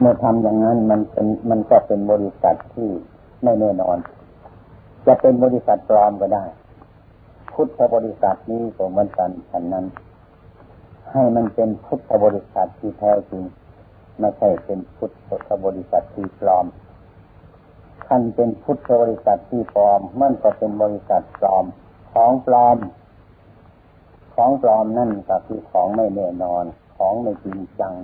เมื่อทำอย่างนั้นมันเป็นมันก็เป็นบริษัทที่ไม่แน่นอน จะเป็นบริษัทปลอมก็ได้ พุทธบริษัทนี้ก็เหมือนกันฉันนั้น ให้มันเป็นพุทธบริษัทที่แท้จริงไม่ใช่เป็นพุทธบริษัทที่ปลอมท่านเป็นพุทธบริษัทที่ปลอม มันก็เป็นบริษัทปลอม ของปลอม ของปลอมนั่นก็คือของไม่แน่นอน ของไม่จริงจัง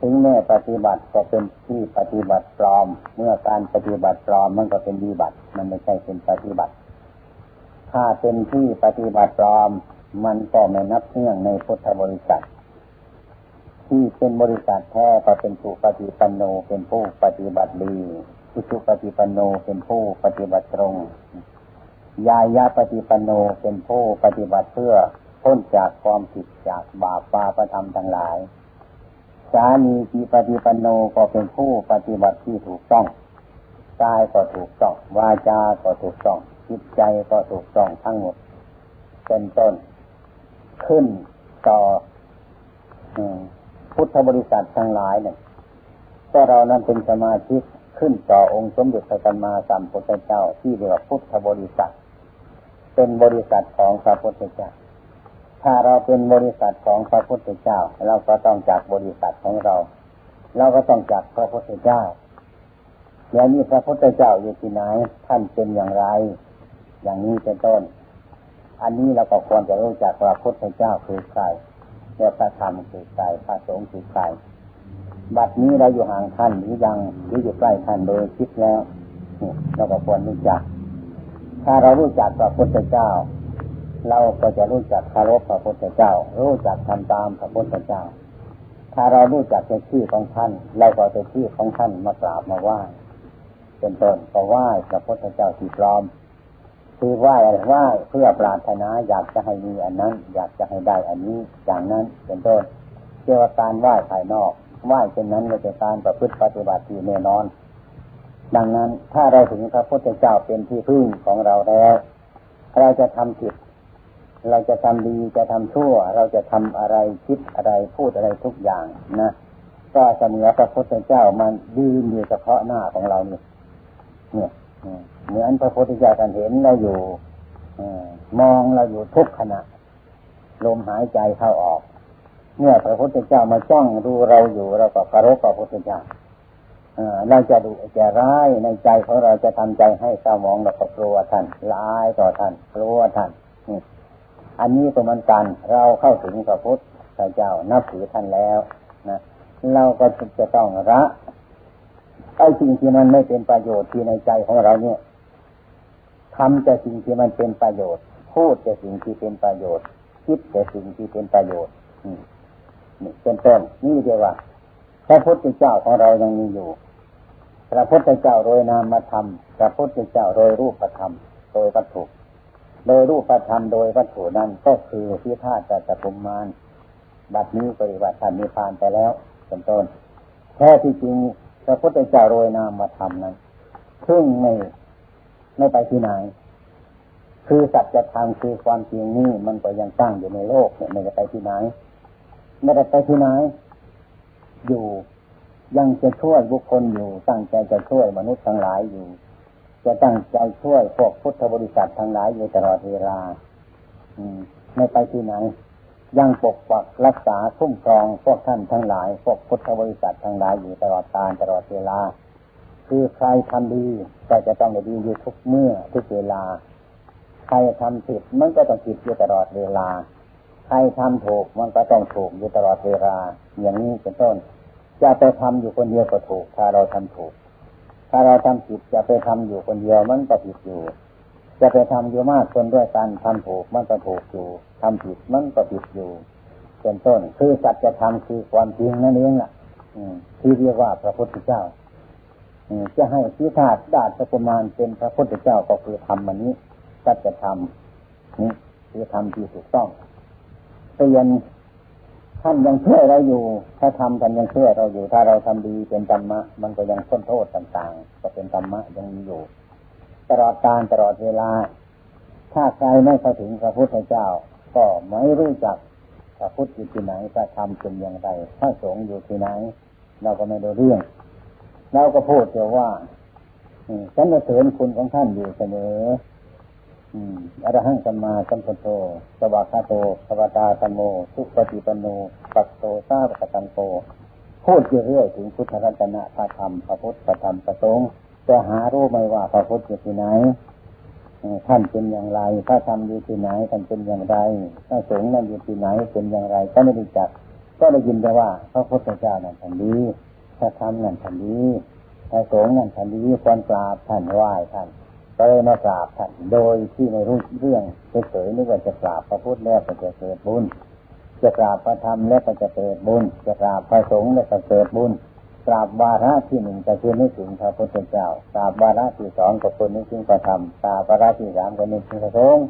ถึงแม้ปฏิบัติก็เป็นที่ปฏิบัติปลอม เมื่อการปฏิบัติปลอมมันก็เป็นวิบัติ มันไม่ใช่เป็นปฏิบัติ ถ้าเป็นที่ปฏิบัติปลอม มันก็ไม่นับเนื่องในพุทธบริษัท ที่เป็นบริษัทแท้ก็เป็นผู้ปฏิปันโนเป็นผู้ปฏิบัติดีผู้สุปฏิปันโนเป็นผู้ปฏิบัติตรง ยายาปฏิปันโนเป็นผู้ปฏิบัติเพื่อพ้นจากความผิดจากบาปปาประธรรมทั้งหลาย สามีจีปฏิปันโนก็เป็นผู้ปฏิบัติที่ถูกต้องกายก็ถูกต้องวาจาก็ถูกต้องจิตใจก็ถูกต้องทั้งหมดเป็นต้น ขึ้นต่อพุทธบริษัททั้งหลายเนี่ยก็เรานั้นเป็นสมาชิกขึ้นต่อองค์สมเด็จพระสัมมาสัมพุทธเจ้าที่เรียกว่าพุทธบริษัท เป็นบริษัทของพระพุทธเจ้า ถ้าเราเป็นบริษัทของพระพุทธเจ้า เราก็ต้องจากบริษัทของเรา เราก็ต้องจากพระพุทธเจ้าเดี๋ยวนี้พระพุทธเจ้าอยู่ที่ไหนท่านเป็นอย่างไร อย่างนี้เป็นต้น อันนี้เราก็ควรจะรู้จักพระพุทธเจ้าคือใครแล้วพระธรรมคือใครพระสงฆ์คือใครบัดนี้เราอยู่ห่างท่านหรือยังหรืออยู่ใกล้ท่านโดยคิดแล้วเราก็ควรรู้จัก ถ้าเรารู้จักพระพุทธเจ้า เราก็จะรู้จักคารพพระพุทธเจ้า รู้จักทำตามพระพุทธเจ้า ถ้าเรารู้จักในชื่อของท่านเราก็จะชื่อของท่านมากราบมาไหว้เป็นต้นก็ไหว้พระพุทธเจ้าที่พร้อมคือไหว้อะไรไหว้เพื่อปรารถนาอยากจะให้มีอันนั้น อยากจะให้ได้อันนี้อย่างนั้นเป็นต้นเกี่ยวกับการไหว้ภายนอกไหว้เช่นนั้นเราจะการประพฤติปฏิบัติที่แน่นอน ดังนั้นถ้าเราถึงพระพุทธเจ้าเป็นที่พึ่งของเราแล้วเราจะทำผิด เราจะทำดีจะทำชั่ว เราจะทำอะไรคิดอะไรพูดอะไรทุกอย่างนะก็เสมอพระพุทธเจ้ามันยืนอยู่เฉพาะหน้าของเราเนี่ยเนี่ยเหมือนพระพุทธเจ้าท่านเห็นเราอยู่มองเราอยู่ทุกขณะลมหายใจเข้าออกเมื่อพระพุทธเจ้ามาจ้องดูเราอยู่เราก็เคารพพระพุทธเจ้าเราจะดูจะร้ายในใจของเราจะทำใจให้เศร้าหมองเราก็กลัวท่านร้ายต่อท่านกลัวท่าน อันนี้ก็มันกัน เราเข้าถึงพระพุทธเจ้านับถือท่านแล้วนะเราก็จะต้องละไอ้สิ่งที่มันไม่เป็นประโยชน์ที่ในใจของเราเนี่ยทำแต่สิ่งที่มันเป็นประโยชน์ พูดแต่สิ่งที่เป็นประโยชน์ คิดแต่สิ่งที่เป็นประโยชน์นี่เป็นต้นนี่เดียวว่า พระพุทธเจ้าของเรายังมีอยู่ พระพุทธเจ้าโดยนามธรรมพระพุทธเจ้าโดยรูปธรรมโดยวัตถุ โดยรูปธรรมโดยวัตถุนั้นก็คือพิธาจะจะปุมมานบัดนี้ปฏิบัติธรรมมีพานไปแล้วเป็นต้นแท้ที่จริงพระพุทธเจ้าโดยนามธรรมนั้นซึ่งไม่ไม่ไปที่ไหน คือสัจธรรมคือความจริงนี่มันก็ยังตั้งอยู่ในโลกเนี่ยไม่จะไปที่ไหนไม่ได้ไปที่ไหน อยู่ยังจะช่วยบุคคลอยู่ตั้งใจจะช่วยมนุษย์ทั้งหลายอยู่ จะตั้งใจช่วยพวกพุทธบริษัททั้งหลายอยู่ตลอดเวลาไม่ไปที่ไหน ยังปกปักรักษาคุ้มครองพวกท่านทั้งหลาย พวกพุทธบริษัททั้งหลายอยู่ตลอดกาลตลอดเวลา คือใครทำดีก็จะต้องดีอยู่ทุกเมื่อทุกเวลา ใครทำผิดมันก็ต้องผิดอยู่ตลอดเวลา ใครทำถูกมันก็ต้องถูกอยู่ตลอดเวลา อย่างนี้เป็นต้น จะไปทำอยู่คนเดียวก็ถูก ถ้าเราทำถูก ถ้าเราทำผิดจะไปทำอยู่คนเดียวมันก็ผิดอยู่ จะไปทำอยู่มากคนด้วยกันทำถูกมันก็ถูกอยู่ทำผิดมันก็ผิดอยู่เป็นต้น คือสัจธรรมคือความจริงนั่นเองล่ะที่เรียกว่าพระพุทธเจ้าจะให้พิธาดาตประมาณเป็นพระพุทธเจ้าก็คือทำมันนี้สัจธรรมนี่คือทำที่ถูกต้องเตือน ท่านยังเชื่อเราอยู่ ถ้าทำกันยังเชื่อเราอยู่ ถ้าเราทำดีเป็นธรรมะ มันก็ยังพ้นโทษต่างๆ ก็เป็นธรรมะยังมีอยู่ ตลอดการตลอดเวลา ถ้าใครไม่เข้าถึงพระพุทธเจ้า ก็ไม่รู้จักพระพุทธอยู่ที่ไหนพระธรรมเป็นอย่างไรพระสงฆ์อยู่ที่ไหน เราก็ไม่ได้เรื่อง เราก็พูดแต่ว่าฉันจะเสริญคุณของท่านอยู่เสมอ อรหังสัมมาสัมพุทโธสวากาโตสวตาธรรมโมทุปฏิปโนปัตโตซาปะตังโตพูดเรื่อยถึงพุทธรัตนะพระธรรมพระพุทธพระธรรมพระสงฆ์จะหารู้ไหมว่าพระพุทธอยู่ที่ไหนท่านเป็นอย่างไรพระธรรมอยู่ที่ไหนท่านเป็นอย่างไรพระสงฆ์นั้นอยู่ที่ไหนเป็นอย่างไรก็ไม่รู้จัก ก็ได้ยินแต่ว่าพระพุทธเจ้านั้นท่านดีพระธรรมนั้นท่านดีพระสงฆ์นั้นท่านดีควรกราบท่านไหว้ท่าน ก็เลยมากราบท่านโดยที่ไม่รู้เรื่องเฉยๆนึกว่าจะกราบพระพุทธแล้วก็จะเกิดบุญ จะกราบพระธรรมแล้วก็จะเกิดบุญ จะกราบพระสงฆ์แล้วก็เกิดบุญกราบวาระที่หนึ่งก็คือนึกถึงพระพุทธเจ้ากราบวาระที่สองก็คือนึกถึงพระธรรมกราบวาระที่สามก็นึกถึงพระสงฆ์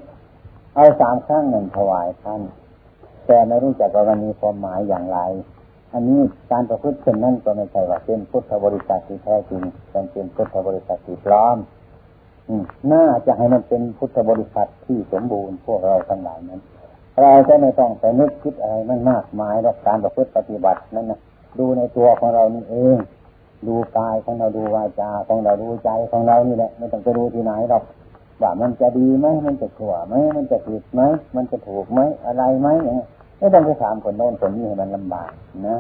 เอาสามครั้งหนึ่งถวายท่านแต่ไม่รู้จักว่ามันมีความหมายอย่างไร อันนี้การประพฤติเช่นนั้นก็ไม่ใช่ว่าเป็นพุทธบริษัทที่แท้จริงเป็นพุทธบริษัทที่ปลอม น่าจะให้มันเป็นพุทธบริษัทที่สมบูรณ์พวกเราทั้งหลายนั้น เราจะไม่ต้องไปนึกคิดอะไรมันมากมายและการประพฤติปฏิบัตินั้นนะดูในตัวของเรานี่เอง ดูกายของเราดูวาจาของเราดูใจของเรานี่แหละไม่ต้องไปดูที่ไหนหรอกว่ามันจะดีไหมมันจะชั่วไหมมันจะผิดไหมมันจะถูกไหมอะไรไหมอย่างนี้ไม่ต้องไปถามคนโน้นคนนี้ให้มันลำบากนะ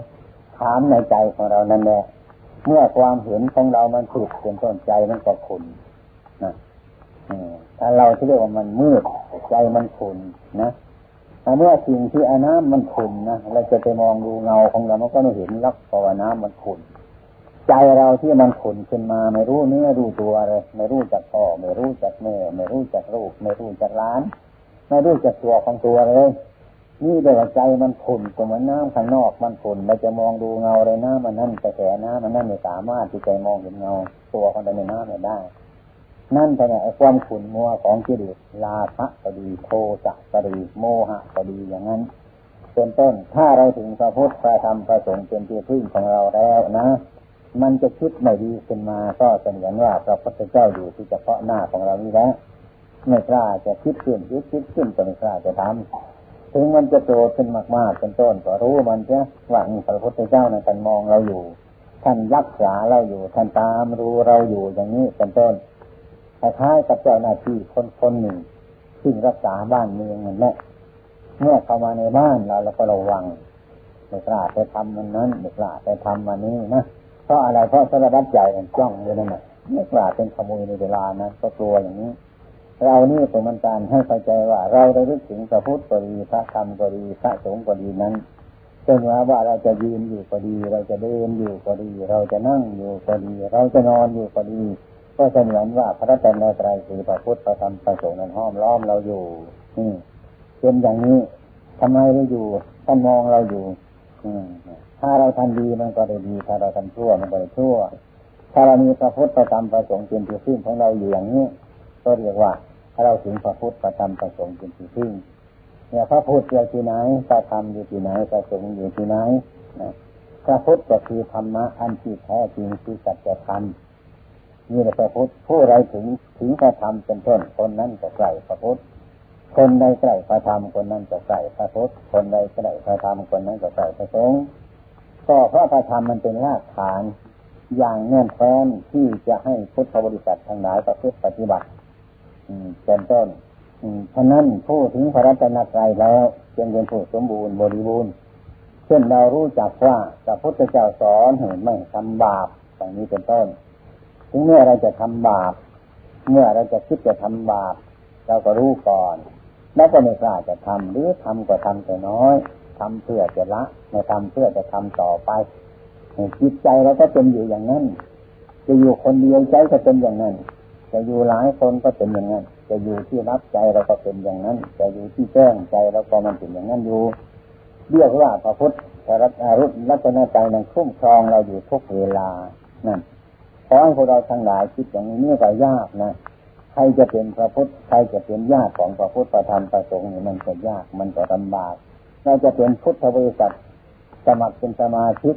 ถามในใจของเรานั่นแหละเมื่อความเห็นของเรามันถูกเป็นต้นใจมันก็ขุนนะ ถ้าเราที่เรียกว่ามันมืดใจมันขุนนะเมื่อสิ่งที่อาน้ำมันขุนนะเราจะไปมองดูเงาของเรามันก็ไม่เห็นลักเพราะว่าน้ำมันขุนใจเราที่มันขุนขึ้นมาไม่รู้เนื้อรู้ตัวเลยไม่รู้จักพ่อไม่รู้จักแม่ไม่รู้จักลูกไม่รู้จักล้าน ไม่รู้จักตัวของตัวเลยนี่เดี๋ยวใจมันขุนก็เหมือนน้ำข้างนอกมันขุนเราจะมองดูเงาเลยน้ำมันนั่นกระแสน้ำมันนั่นไม่สามารถที่จะมองเห็นเงา ตัวของเราในน้ำไม่ได้ นั่นเป็นไอ้ความขุ่นมัวของกิเลสลาภะก็ดีโทสะก็ดีโมหะก็ดีอย่างนั้นเป็นต้น ถ้าเราถึงพระพุทธพระธรรมพระสงฆ์เป็นที่พึ่งของเราแล้วนะ มันจะคิดไม่ดีขึ้นมาก็เสมือนว่าพระพุทธเจ้าอยู่ที่เฉพาะหน้าของเรานี่แล้วไม่กล้าจะคิดขึ้นคิดคิดขึ้นก็ไม่กล้าจะทำถึงมันจะโตขึ้นมากๆเป็นต้นก็รู้มันจะว่าพระพุทธเจ้านะท่านมองเราอยู่ ท่านรักษาเราอยู่ท่านตามรู้เราอยู่อย่างนี้เป็นต้น คล้ายๆกับเจ้าหน้าที่คนคนหนึ่งซึ่งรักษาบ้านเมืองนั่นแหละเมื่อเข้ามาในบ้านเราเราก็ระวังไม่กล้าไปทำมันนั้นไม่กล้าไปทำมันนี้นะเพราะอะไรเพราะสารพัดใจมันจ้องอยู่นั่นแหละไม่กล้าเป็นขโมยในเวลานะก็กลัวอย่างนี้ เรานี่เป็นมันการให้เข้าใจว่า เราได้รู้ถึงพระพุทธก็ดีพระธรรมก็ดีพระสงฆ์ก็ดีนั้นเช่นว่าว่าเราจะยืนอยู่ก็ดี เราจะเดินอยู่ก็ดี เราจะนั่งอยู่ก็ดี เราจะนอนอยู่ก็ดี ก็เสมือนว่าพระจันทร์ไรคือพระพุทธพระธรรมพระสงฆ์นั้นห้อมล้อมเราอยู่นี่เป็นอย่างนี้ทำไมเราอยู่ท่านมองเราอยู่ อืถ้าเราทำดีมันก็ได้ดี ถ้าเราทำชั่วมันก็ได้ชั่ว ถ้าเรามีพระพุทธพระธรรมพระสงฆ์เป็นที่พึ่งของเราอยู่อย่างนี้ก็เรียกว่าถ้าเราถึงพระพุทธพระธรรมพระสงฆ์เป็นที่พึ่งเนี่ยพระพุทธอยู่ที่ไหนพระธรรมอยู่ที่ไหนพระสงฆ์อยู่ที่ไหนพระพุทธก็คือธรรมะอันที่แท้จริงคือสัจธรรม นี่แหละพระพุทธผู้ใดถึงถึงพระธรรมเป็นต้นคนนั้นจะใกล้พระพุทธคนใดใกล้พระธรรมคนนั้นจะใกล้พระพุทธคนใดใกล้พระธรรมคนนั้นจะใกล้พระสงฆ์ก็เพราะพระธรรมมันเป็นรากฐานอย่างแน่นแฟ้นที่จะให้พุทธบริษัททั้งหลายประพฤติปฏิบัติเป็นต้นฉะนั้นผู้ถึงพระรัตนตรัยแล้วจึงเป็นผู้สมบูรณ์บริบูรณ์เช่นเรารู้จักว่าพระพุทธเจ้าสอนเห็นไม่ทำบาปอย่างนี้เป็นต้น ถึงเมื่อเราจะทำบาป เมื่อเราจะคิดจะทำบาป เราก็รู้ก่อน แล้วก็ไม่กล้าจะทำหรือทำก็ทำแต่น้อยทำเพื่อจะละไม่ทำเพื่อจะทำต่อไปจิตใจเราก็เป็นอยู่อย่างนั้น จะอยู่คนเดียวใจก็เป็นอย่างนั้น จะอยู่หลายคนก็เป็นอย่างนั้น จะอยู่ที่รับใจเราก็เป็นอย่างนั้น จะอยู่ที่แจ้งใจเราก็มันเป็นอย่างนั้นอยู่ เรียกว่าพระพุทธพระรัตนใจนั้นคุ้มครองเราอยู่ทุกเวลา นั่น ขอให้พวกเราทั้งหลายคิดอย่างนี้นี่ก็ยากนะใครจะเป็นพระพุทธใครจะเป็นญาติของพระพุทธประธรรมประสงค์นี่มันก็ยากมันก็ลำบากเราจะเป็นพุทธบริษัทสมัครเป็นสมาชิก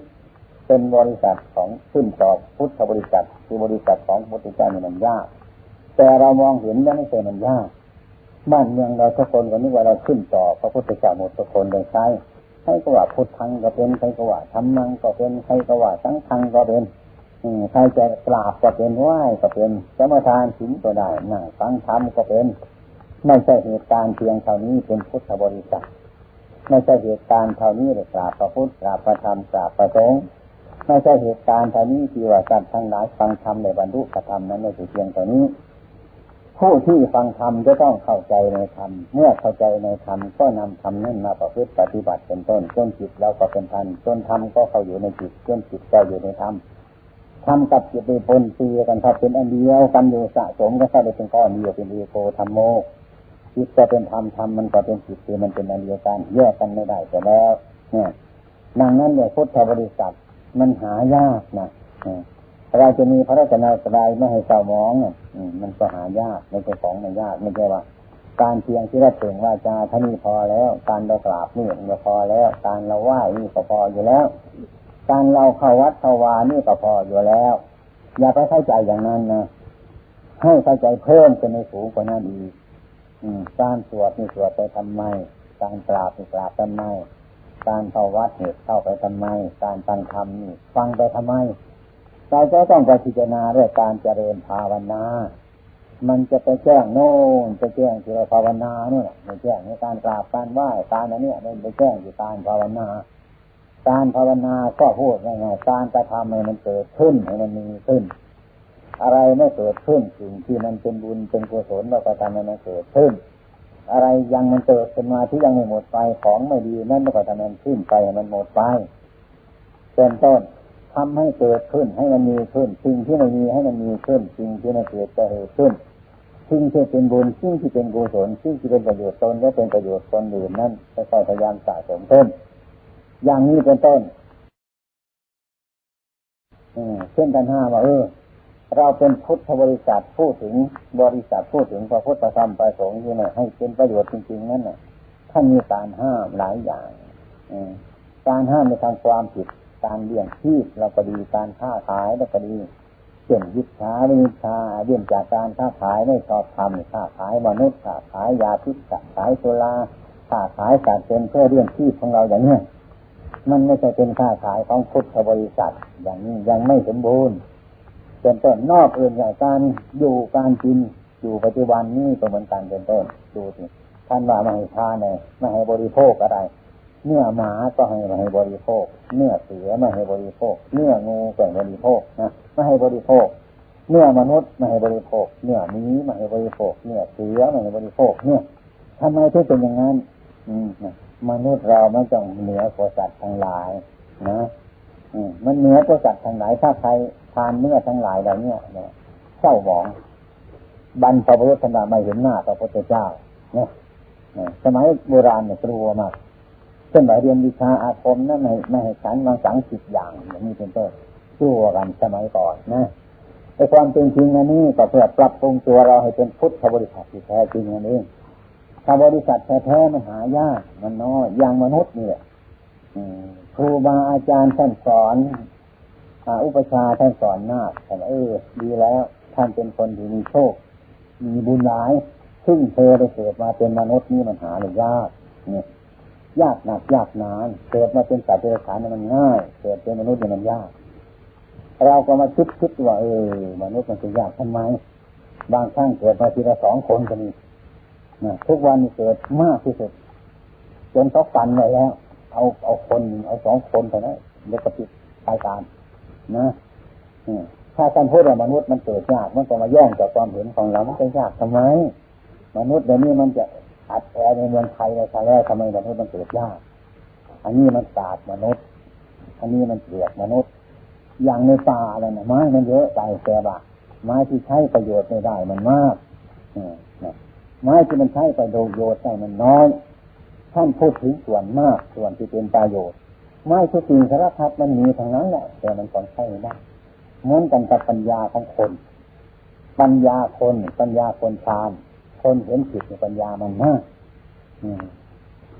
เป็นบริษัทของขึ้นต่อพุทธบริษัทคือบริษัทของพุทธเจ้านี่มันยาก แต่เรามองเห็นแล้วไม่ใช่มันยากบ้านเมืองเราทุกคนก็นึกว่าเราขึ้นต่อพระพุทธเจ้าหมดทุกคนเลยใช่รก็ว่าพุทธังก็เป็นใครก็ว่าธรรมังก็เป็นใครก็ว่าสังฆังก็เป็น ใครจะกราบก็เป็นไหว้ก็เป็นสมทานศีลก็ได้นั่งฟังธรรมก็เป็น ไม่ใช่เหตุการณ์เพียงเท่านี้เป็นพุทธบริษัทไม่ใช่เหตุการณ์เท่านี้เลยกราบพระพุทธกราบพระธรรมกราบพระสงฆ์ไม่ใช่เหตุการณ์เท่านี้ที่ว่าการทั้งหลายฟังธรรมในบรรลุธรรมนั้นไม่ใช่เพียงเท่านี้ ผู้ที่ฟังธรรมจะต้องเข้าใจในธรรมเมื่อเข้าใจในธรรมก็นำธรรมนั้นมาประพฤติปฏิบัติเป็นต้นจนจิตเราก็เป็นพันจนธรรมก็เข้าอยู่ในจิตจนจิตก็อยู่ในธรรม ธรมกับจิตเป็นปนตีกันครับเป็นอันเดียวกันอยู่สะสมก็เข้าไปเป็นก้อนเดียวเป็นเอโกธรรมโมจิตก็เป็นธรรมธรรมมันก็เป็นจิตคือมันเป็นอันเดียวกันแยกกันไม่ได้แต่แล้วเนี่ยดังนั้นเนี่ยพุทธบริษัทมันหายากนะเราจะมีพระราชนาสบายไม่ให้เศร้ามองเนี่ยมันก็หายากไม่ใช่ของไม่ยากไม่ใช่ว่า การเพียงที่เราเพ่งว่าจาท่านี้พอแล้ว การเรากราบนี่ก็พอแล้ว การเราไหว้นี่ก็พออยู่แล้ว การเราเข้าวัดเข้าวานี่ก็พออยู่แล้ว อย่าไปเข้าใจอย่างนั้นนะให้เข้าใจเพิ่มเป็นในสูงกว่านั้นอีกการสวดนี่สวดไปทำไม การกราบนี่กราบทำไม การเข้าวัดเนี่เข้าไปทำไม การฟังธรรมนี่ ฟังไปทำไม เราจะต้องไปพิจารณาเรื่องการเจริญภาวนา มันจะไปแจ้งโน่นไปแจ้งที่เราภาวนาเนี่ยไปแจ้งในการกราบการไหว้การอันเนี้มันไปแจ้งที่การภาวนา การภาวนาก็พูดง่ายๆการกระทำให้มันเกิดขึ้นให้มันมีขึ้น อะไรไม่เกิดขึ้นสิ่งที่มันเป็นบุญเป็นกุศลเราก็ทำให้มันเกิดขึ้น อะไรยังมันเกิดขึ้นมาที่ยังไม่หมดไปของไม่ดีนั่นเราก็ทำให้มันขึ้นไปมันหมดไปเป็นต้นทำให้เกิดขึ้นให้มันมีขึ้น สิ่งที่ไม่มีให้มันมีขึ้น สิ่งที่ไม่เกิดจะเกิดขึ้น สิ่งที่เป็นบุญสิ่งที่เป็นกุศลสิ่งที่เป็นประโยชน์ตนและเป็นประโยชน์คนอื่นนั้นค่อยๆพยายามสะสมเพิ่ม อย่างนี้เป็นต้นเช่นกันห้าว่าเออ เราเป็นพุทธบริษัทพูดถึงบริษัทพูดถึงพระพุทธธรรมประสงค์ที่ไหนให้เป็นประโยชน์จริง ๆ นั่นน่ะท่านมีการห้ามหลายอย่างการห้ามในทางความผิดการเลี้ยงชีพเราก็ดีการค้าขายเราก็ดีเช่นยิชาวิชาเรื่องจากการค้าขายไม่ชอบทำค้าขายมนุษย์ค้าขายยาพิษค้าขายโซลาค้าขายสารเป็นเพื่อเรื่องชีพของเราอย่างนี้ มันไม่ใช่เป็นค้าขายของพุทธบริษัท อย่างนี้ยังไม่สมบูรณ์เป็นต้นนอกอื่นอย่างการอยู่การกินอยู่ปัจจุบันนี้ก็เหมือนกันเป็นต้นดูสิท่านว่าไม่ให้ทานเลยไม่ให้บริโภคอะไร เนื้อหมาก็ให้ไมาให้บริโภค เนื้อเสือไม่ให้บริโภค เนื้องูก็บริโภคนะไม่ให้บริโภค เนื้อมนุษย์ไม่ให้บริโภค เนื้อนี้ไม่ให้บริโภค เนื้อเสือไม่ให้บริโภค เนี่ยทำไมถึงเป็นอย่างนั้น อืม มนุษย์เราไม่ต้องเหนือกว่าสัตว์ทั้งหลายนะมันเหนือกว่าสัตว์ทั้งหลายถ้าใครทานเนื้อทั้งหลายเหล่านี้เนี่ยเศร้าหมองบรรพบุรุษธรรมไม่เห็นหน้าพระพุทธเจ้าเนี่ยสมัยโบราณเนี่ยกลัวมากเช่นเรียนวิชาอาคมนั่นไม่ไม่ให้ฉันมาสังสิบอย่างอย่างนี้เป็นต้นชั่วกันสมัยก่อนนะแต่ความเป็นจริงอันนี้ก็เพื่อปรับปรุงตัวเราให้เป็นพุทธบริษัทที่แท้จริงอันนี้ ถ้าบริษัทแท้ๆมันหายากมันน้อยอย่างมนุษย์เนี่ยครูบาอาจารย์ท่านสอนอุปชาท่านสอนนาแต่เออ ดีแล้ว ท่านเป็นคนที่มีโชค มีบุญหลาย ซึ่งเธอได้เกิดมาเป็นมนุษย์นี่มันหาเลยยากเนี่ยยากหนักยากนานเกิดมาเป็นสัตว์เดรัจฉานมันง่าย เกิดเป็นมนุษย์มันยาก เราก็มาคิดคิดว่าเออมนุษย์มันจะยากทำไม บางครั้งเกิดมาทีละสองคนก็มี ทุกวันเกิดมากที่สุด จนเขากันไว้แล้ว เอาเอาคนเอาสองคนเท่นั้นเด็กกระปิดตายการนะถ้าการพูดว่ามนุษย์มันเกิดยากมันก็มาแย่งจากความเห็นของเรามันจะยากทำไม มนุษย์เดี๋ยวนี้มันจะอัดแอในเมืองไทยในชาแรกทำไมมนุษย์มันเกิดยาก อันนี้มันศาสตร์มนุษย์ อันนี้มันเกลียดมนุษย์ อย่างในป่าอะไรนะไม้มันเยอะไปแต่บะไม้ที่ใช้ประโยชน์ไม่ได้มันมาก ไม้ที่มันใช้ประโยชน์ได้มันน้อย ท่านพูดถึงส่วนมากส่วนที่เป็นประโยชน์ ไม้ทุกสิ่งสารพัดมันมีทางนั้นแหละแต่มันต้องใช้ได้เหมือนกันกับปัญญาของคน ปัญญาคนปัญญาคนชานคนเห็นผิดในปัญญามันมาก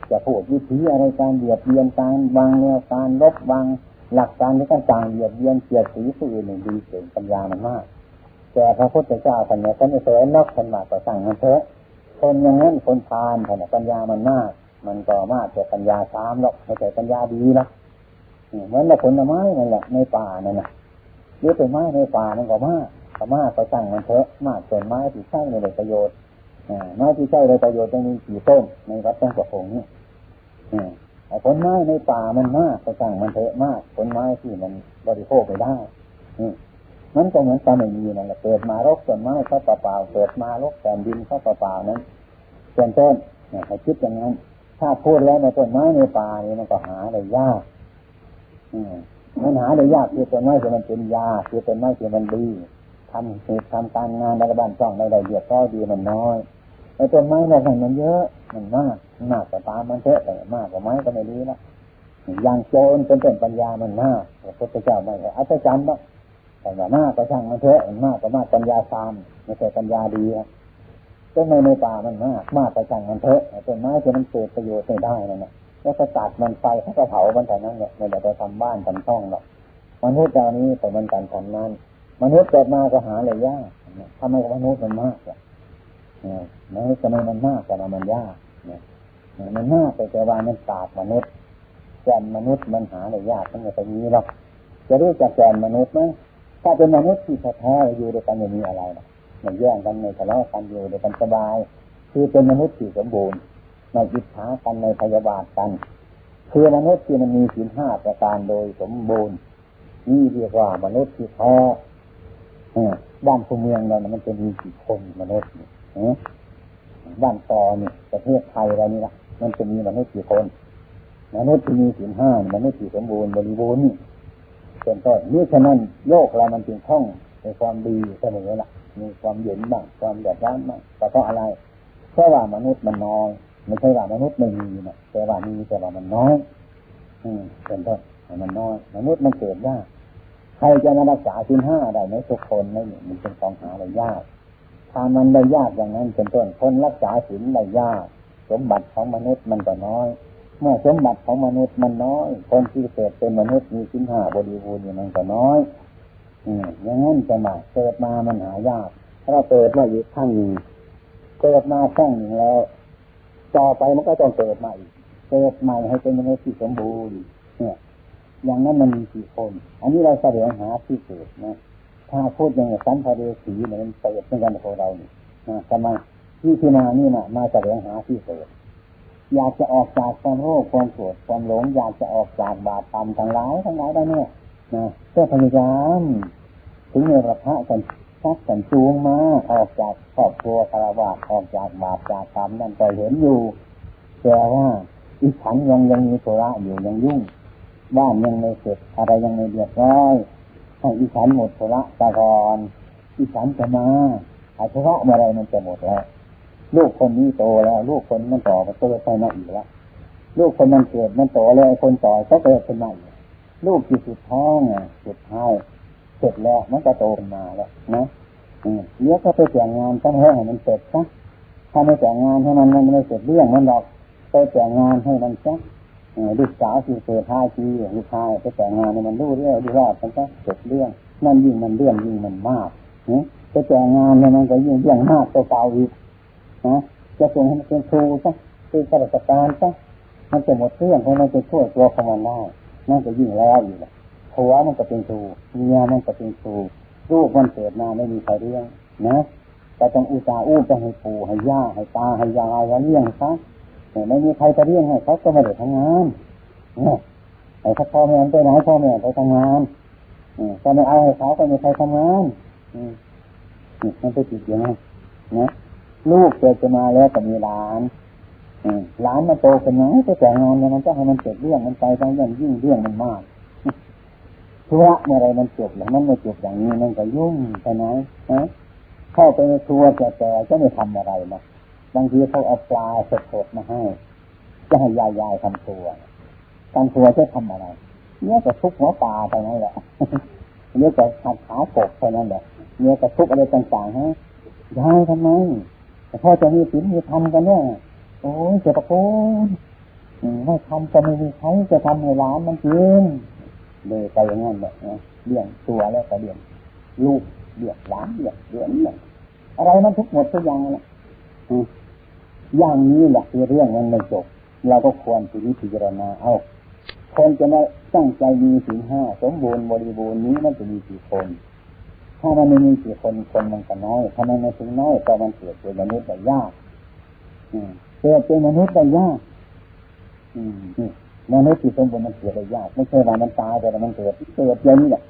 จะพูดวิธีอะไรการเบียดเบียนการวางแนวการลบวางหลักการในการต่างเบียดเบียนเกียรติผู้อื่นหนึ่งดีเก่งปัญญามันมาก แต่พระพุทธเจ้าท่านเนี่ยท่านไม่เคยนอกท่านมากกว่าสั่งมันเถอะ คนอย่างนั้นคนพานท่านปัญญามันมาก มันก็มากแต่ปัญญาสามหรอกไม่ใช่ปัญญาดีนะเหมือนเราผลไม้นั่นแหละในป่านั่นนะหรือเป็นไม้ในป่ามันก็มากก็มากก็ตั้งมันเถอะมากเป็นไม้ที่ใช้ในประโยชน์ไม้ที่ใช้ในประโยชน์จะมีกี่ต้นในวัดต้องกระพงนี่ผลไม้ในป่ามันมากก็ตั้งมันเถอะมากผลไม้ที่มันบริโภคไปได้ มันก็เหมือนตอนไม่มีนั่นแหละเกิดมารกต้นไม้เขาเปล่าเกิดมารกแผ่นดินเขาเปล่านั้นเป็นต้นเนี่ยให้คิดอย่างนั้น ถ้าพูดแล้วในต้นไม้ในป่านี่มันก็หาได้ยากมันหาได้ยากคือต้นไม้ที่มันเป็นยาคือต้นไม้ที่มันดีทำเหตุทำการงานในบ้านช่องในรายเดียดก็ดีมันน้อยในต้นไม้เราห็นมันเยอะมันมากมากแต่าตามันเถอะแต่มากกว่าไม้ก็ไม่ดีนะอย่างโจรเป็นต้นปัญญามันมากพระพุทธเจ้าไม่อัศจรรย์นะ แต่ว่ามากก็ช่างมันเถอะมันมากก็มากปัญญาตามไม่ใช่ปัญญาดีนะต้นไม้ในป่ามันมากมากก็ช่างมันเถอะต้นไม้ที่มันเกิดประโยชน์ไม่ได้นั่นแหละแล้วก็ตัดมันไฟเขาก็เผามันแต่นั้นเนี่ยไม่ได้ไปทำบ้านทำช่องหรอกมนุษย์เรานี้แต่มันการทำนั้นมนุษย์เกิดมาก็หาอะไรยากทำไมมนุษย์มันมากอะมนุษย์ทำไมมันมากแต่มันยากเนี่ยมันมากแต่ว่ามันศาสตร์มนุษย์แกนมนุษย์มันหาอะไรยากทั้งหมดตรงนี้หรอกจะรู้จักแกนมนุษย์ไหม ถ้าเป็นมนุษย์ที่แท้ๆอยู่ด้วยกันไม่มีอะไรนะไม่แย่งกันไม่ทะเลาะกันอยู่ด้วยกันสบาย คือเป็นมนุษย์ที่สมบูรณ์ไม่อิจฉากันในพยาบาทกัน คือมนุษย์ที่มันมีศีลห้าประการโดยสมบูรณ์นี่เรียกว่ามนุษย์ที่แท้บ้านภูเมืองเรานะมันจะมีกี่คนมนุษย์บ้านตอเนี่ยประเทศไทยเรานี่ละมันจะมีมนุษย์กี่คน มนุษย์ที่มีศีลห้ามนุษย์ที่สมบูรณ์บริบูรณ์ เป็นต้นนี่ฉะนั้นโลกเรามันจึงคล่องในความดีเสมอละมีความเย็นบ้างความแดดร้อนบ้างแต่เพราะอะไรเพราะว่ามนุษย์มันน้อยไม่ใช่ว่ามนุษย์ไม่มีนะแต่ว่ามีแต่ว่ามันน้อย อืมเป็นต้นมันน้อย มนุษย์มันเกิดยากใครจะมารักษาสินห้าได้ไหมทุกคนไม่มันเป็นของหาได้ยากถ้ามันได้ยากอย่างนั้นเป็นต้นคนรักษาสินได้ยาก สมบัติของมนุษย์มันก็น้อย เมื่อสมบัติของมนุษย์มันน้อย คนที่เกิดเป็นมนุษย์มีสินห้าบริบูรณ์อย่างนั้นก็น้อยอืมอย่างนั้นจะมาเกิดมามันหายากถ้าเราเกิดมาอยู่ข้างหนึ่งเกิดมาข้างหนึ่งแล้วต่อไปมันก็ต้องเกิดใหม่เกิดใหม่ให้เป็นมนุษย์ที่สมบูรณ์เนี่ย อย่างนั้นมันมีกี่คน อันนี้เราแสดงหาที่เกิดนะถ้าพูดอย่างสัมภเวสีเนี่ยมันเกิดเป็นกันของเราเนี่ยนะทำไมที่ที่มานี่นะมาแสดงหาที่เกิด อยากจะออกจากความโลภความโกรธความหลง อยากจะออกจากบาปกรรมทั้งหลายทั้งหลายได้เนี่ยนะเพื่อพยายามถึงในระพะกันชักกันจูงมาออกจากครอบครัวคารวะออกจากบาปจากกรรมนั่นก็เห็นอยู่แต่ว่าอีกขันยังยังมีโุระอยู่ยังยุ่งบ้านยังไม่เสร็จอะไรยังไม่เรียบร้อยให้อีฉันหมดธุระตะกอนอีฉันจะมาอาธุระเมื่อไรมันจะหมดแล้ว ลูกคนนี้โตแล้ว ลูกคนมันต่อมาเกิดไปมาอีกแล้วลูกคนมันเกิดมันโตแล้วคนต่อก็เกิดขึ้นมาลูกที่สุดท้องสุดท้ายเสร็จแล้วมันก็โตมาแล้วนะเนี้ยก็ไปแต่งงานต้องให้มันเสร็จซะถ้าไม่แต่งงานให้มันมันไม่เสร็จเรื่องมันหรอกไปแต่งงานให้มันซะลูกสาวที่เกิดท่าทีลูกชายไปแต่งงานให้มันรู้เรื่องรู้รอดมันก็เสร็จเรื่องนั่นยิ่งมันเรื่องยิ่งมันมากไปแต่งงานเนี่ยมันก็ยิ่งเรื่องมากตัวเก่าอีก นะจะส่งให้มันเป็นครูซะเป็นข้าราชการซะมันจะหมดเรื่องเพราะมันจะช่วยตัวของมันได้นั่นก็ยิ่งแล้วอยู่แหละผัวมันก็เป็นครูเมียมันก็เป็นครูลูกมันเกิดมาไม่มีใครเลี้ยงนะแต่ต้องอุตส่าห์อู้จะให้ปู่ให้ย่าให้ตาให้ยายแล้วเลี้ยงซะไม่มีใครจะเลี้ยงให้เขาก็ไม่ได้ทำงานเนี่ยไอ้ถ้าพ่อแม่ไปไหนพ่อแม่ไปทำงานจะไม่เอาให้เขาก็ไม่ใครทำงานนี่มันไปติดอย่างนั้นนะ ลูกเกิดจะมาแล้วก็มีหลานหลานมันโตเป็นไงไปแต่งงานเนี่ยมันก็ให้มันเสร็จเรื่องมันไปต้ยิ่งยิ่งเรื่องมันมากธุระเมื่อไรมันจบแล้วมันไม่จบอย่างนี้มันก็ยุ่งไปไหนนะเข้าไปในครัวแต่แต่จะไม่ทำอะไรนะบางทีเขาเอาปลาสดๆมาให้จะให้ยายยายทำตัวทำตัวจะทำอะไรเนี่ยจะทุกหัวปลาไปนั่นแหละเนี่ยจะขัดขากบไปนั่นแหละเนี่ยจะทุกอะไรต่างๆฮะยายทำไม แต่พ่อจะมีศีลมีธรรมกันเนี่ยโอ้ยเจ้าตะโกนไม่ทำจะไม่มีใครจะทำให้ร้านมันจริงเลยไปอย่างนั้นแบบนะเลี้ยงตัวแล้วก็เลี้ยงลูกเลี้ยงหลานเลี้ยงเดือนเนี่ยอะไรมันทุกหมดทุกอย่างแหละอย่างนี้แหละคือเรื่องมันไม่จบ เราก็ควรพิจารณาเอาคนจะมาตั้งใจมีสิ่งห้าสมบูรณ์บริบูรณ์นี้มันจะมีกี่คน ถ้ามันไม่มีกี่คนคนมันก็น้อยถ้ามันไม่ถึงน้อยก็มันเกิดเป็นมนุษย์ได้ยากเกิดเป็นมนุษย์ได้ยากมนุษย์ที่สมบูรณ์มันเกิดได้ยากไม่ใช่ว่ามันตายแต่มันเกิดเกิดอย่างนี้แหละ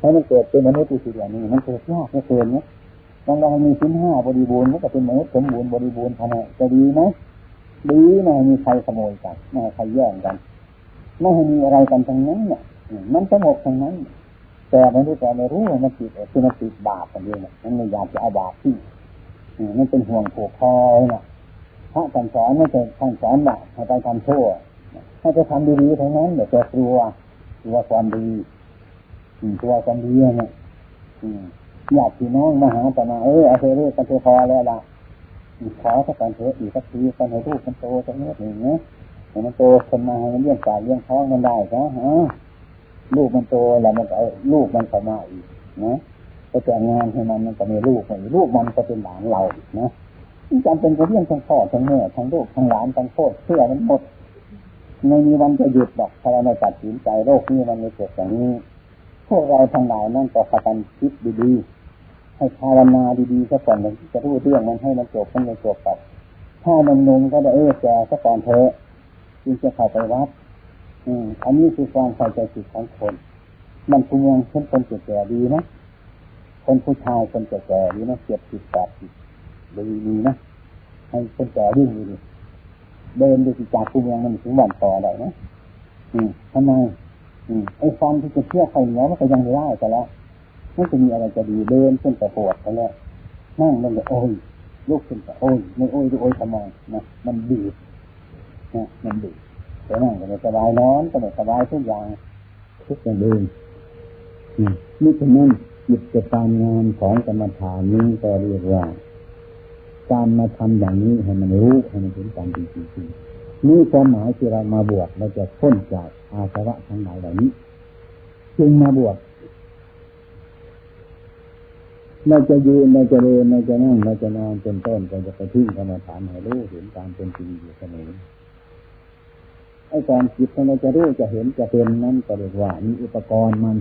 ถ้ามันเกิดเป็นมนุษย์ที่สิ่งนี้มันเกิดยากไม่เกินเนี้ยต้องเรามีสินห้าบริบูรณ์มันก็เป็นมนุษย์สมบูรณ์บริบูรณ์ทำไมจะดีไหมดีไม่มีใครขโมยกันไม่ใครแย่งกัน ไม่ให้มีอะไรกันทั้งนั้นเนี่ยมันสงบทั้งนั้น แต่ไม่รู้แต่ไม่รู้มันติดคือมันติดบาปกันเองมันไม่อยากจะเอาบาปที่มันเป็นห่วงผูกคอเนี่ยพระท่านสอนไม่ใช่ท่านสอนบาปให้ไปทำชั่วให้ไปทำดีๆทั้งนั้นเดี๋ยวจะกลัวกลัวความดีกลัวความดีเนี่ยอยากพี่น้องมาหาแต่มาเออเอาเธอเรียกกันเธอพอแล้วล่ะขอสักการเถออีกสักทีกันให้ลูกมันโตสักนิดหนึ่งเนี้ยให้มันโตคนมาให้มันเลี้ยงปากเลี้ยงท้องมันได้ซะฮะ ลูกมันโตแล้วมันเอาลูกมันเข้ามาอีกนะก็แต่งงานให้มันมันก็มีลูกมันลูกมันก็เป็นหลานเรานะจำเป็นจะเลี้ยงทั้งพ่อทั้งแม่ทั้งลูกทั้งหลานทั้งโคตรเชื่อมันหมดไม่มีวันจะหยุดหรอกถ้าเราไม่ตัดสินใจโรคนี้มันไม่เกิดอย่างนี้พวกเราทั้งหลายนั่นก็พากันคิดดีๆให้ภาวนาดีๆซะก่อนถึงจะรู้เรื่องมันให้มันจบมันไม่จบกับถ้ามันนุ่มก็ได้เออแกซะก่อนเถอะจึงจะเข้าไปวัด อันนี้คือความเข้าใจผิดของคนมันคุเมืองเช่นคนแก่ดีนะคนผู้ชายคนแก่ดีนะเจ็บผิดแปดผิดดีดีนะให้คนแก่ดิ้นดีเดินดูจากคุเมืองมันถึงวันต่อได้นะอืมทำไมอืมไอ้ฟันที่จะเชื่อใครเหนียวมันก็ยังไม่ได้แต่ล้วไม่จะมีอะไรจะดีเดินขึ้นแต่ปวดแต่แล้วนั่งมันก็โอ้ยลุกขึ้นแต่โอ้ยไม่โอ้ยดูโอ้ยทำไมนะมันดีนะมันดี แต่นั่งก็ไม่สบายนอนก็ไม่สบายทุกอย่างทุกอย่างเดินนี่ฉะนั้นกิจการงานของกรรมฐานนี้ก็เรียกว่า การมาทำอย่างนี้ให้มันรู้ให้มันถึงการจริงๆนี่ความหมายที่เรามาบวชเราจะพ้นจากอาสวะทั้งหลายเหล่านี้จึงมาบวชเราจะยืนเราจะเดินเราจะนั่งเราจะนอนเป็นต้นเราจะไปทิ้งกรรมฐานให้รู้เห็นการเป็นจริงอยู่เสมอ ไอ้การจิตเราจะรู้จะเห็นจะเป็นนั้นก็เรียกว่ามีอุปกรณ์มัน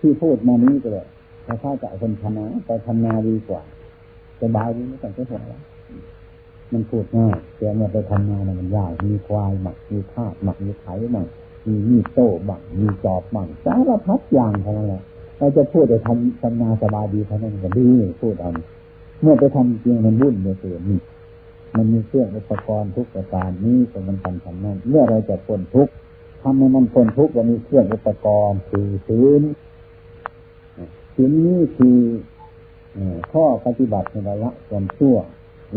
ที่พูดมานี้ก็เลยถ้าถ้าจะคนชนะไปทำนาดีกว่าสบายดีไม่ต้องเสียหัวมันพูดง่ายแต่เมื่อไปทำงานมันยากมีควายหมักมีทาหมักมีไถหมักมีมีโต้บังมีจอบบังสารพัดอย่างเท่านั้นแหละเราจะพูดจะทำทำงาสบายดีเท่านั้นก็ดีพูดเอาเมื่อไปทำจริงมันวุ่นเลยเกิดนี่ มันมีเครื่องอุปกรณ์ทุกประการนี้เป็นมันทำทำนั่นเมื่อเราจะพ้นทุกข์ทำให้มันพ้นทุกข์เรามีเครื่องอุปกรณ์คือศีลศีลนี้คือข้อปฏิบัติในระละความชั่ว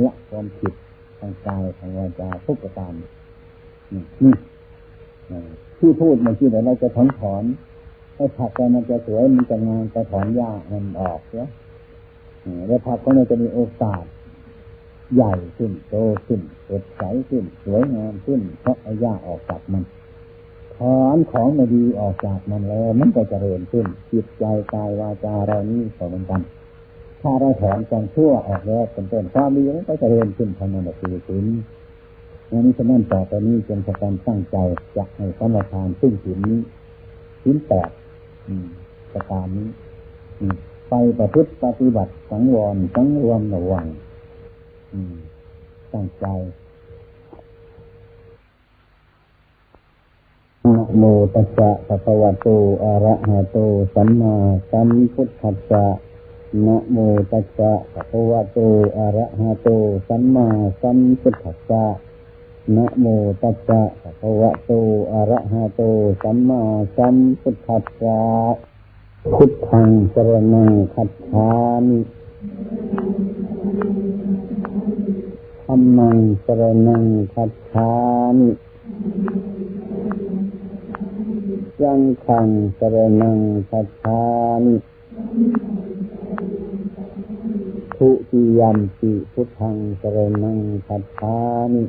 ละความผิดทางกายทางวาจาทุกประการนี่ที่พูดเมื่อกี้เดี๋ยวเราจะถอนถอนให้ผักไปมันจะสวยมันจะงามจะถอนหญ้ามันออกเนาะแล้วผักก็มันจะมีโอกาส ใหญ่ขึ้นโตขึ้นสดใสขึ้น สวยงามขึ้น เพราะอาญาออกจากมันถอนของไม่ดีออกจากมันแล้ว มันก็จะเริญขึ้นจิตใจกายวาจาเรานี่ก็เหมือนกัน ถ้าเราถอนความชั่วออกแล้วเป็นต้นความดีมันก็จะเริญขึ้นทำนั้นคือถึงวันนี้ฉะนั้นต่อไปนี้จงพยายามตั้งใจจะให้สมทานซึ่งถึงนี้ถึงแปดประการนี้ไปประพฤติปฏิบัติสังวรสังรวมระวัง ตั้งใจนะโมตัสสะภะคะวะโตอะระหะโตสัมมาสัมพุทธัสสะนะโมตัสสะภะคะวะโตอะระหะโตสัมมาสัมพุทธัสสะนะโมตัสสะภะคะวะโตอะระหะโตสัมมาสัมพุทธัสสะพุทธังสรนังคัจฉามิ รรมังสรนังคัจฉามิยังขังสรนังคัจฉามิทุติยมปิพุทธังสรนังคัจฉามิ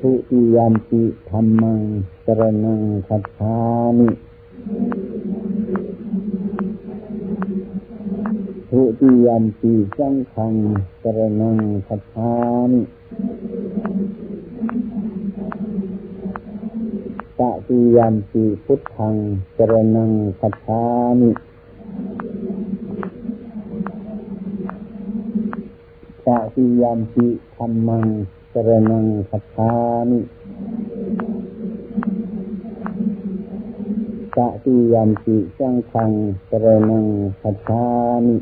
ทุติยมปิธรรมังสรนังคัจฉามิ ททุติยัมปีสังขังสรนังคัจามิตติยัมปีพุทธังสรนังคัจามิตติยัมปีธรรมังสรนังคัจามิตติยัมปีสังขังสรนังคัจฉามิ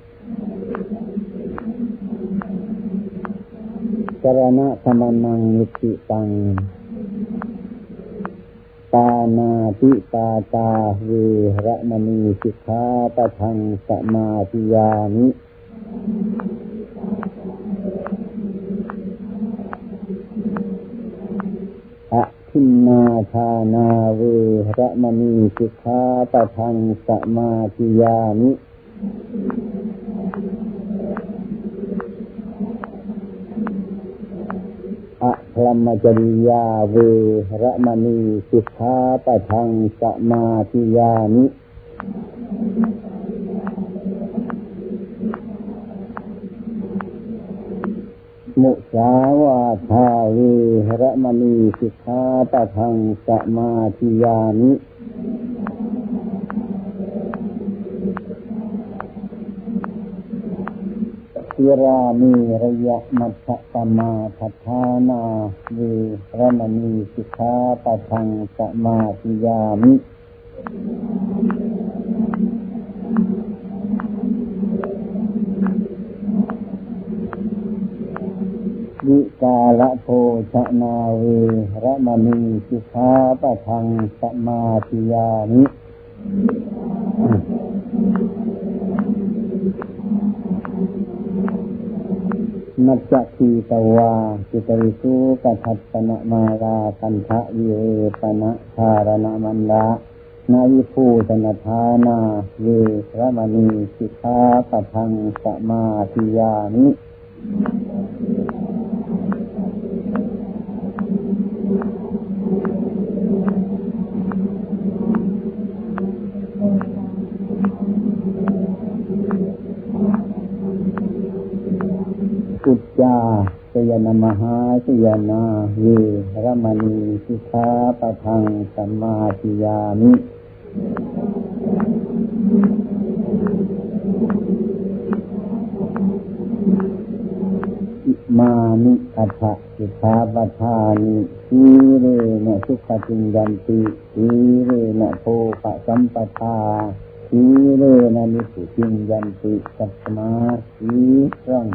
สรณะธรรมนังนิติตัง ปานาติปาตาเวระมณีสิกขาปะทังสมาธิยามิอะทินนาทานาเวระมณีสิกขาปะทังสมาธิยามิอะพ รมจริยาเวระมณีสิกขาปะทังสมาธิยามิมุสาวาทาเวระมณีสิกขาปะทังสมาธิยามิ สิรามีระยะมัชฌะปมาทัฏฐานาเวระมณีสิกขาปะทังสมาธิยามิวิกาละโภชนาเวระมณีสิกขาปะทังสมาธิยามิ นัจจคีตวาจิตริสุกัทัตนะมาราคันทะวิเวปนะธารณมันละนาวิภูชนทานาเวระมณีสิกขาปะทังสมาธิยานิ กุจจาสยนมหาสยนาเวรมณีสิกขาปะทังสมาธิยามิอิมานิอัฏฐสิกขาปทานิสีเรนะสุขติงยันติสีเรนะโภคะสัมปทา sīle na mīsū, jīngyāntu, sāsmāsī, rāṅ,